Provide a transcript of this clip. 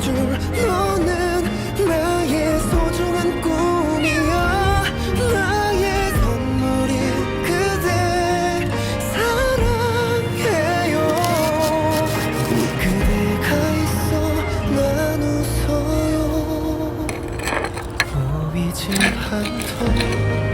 안아줄 너는 나의 소중한 꿈이야 나의 선물이 그대 사랑해요. 그대가 있어 난 웃어요. 보이지 않던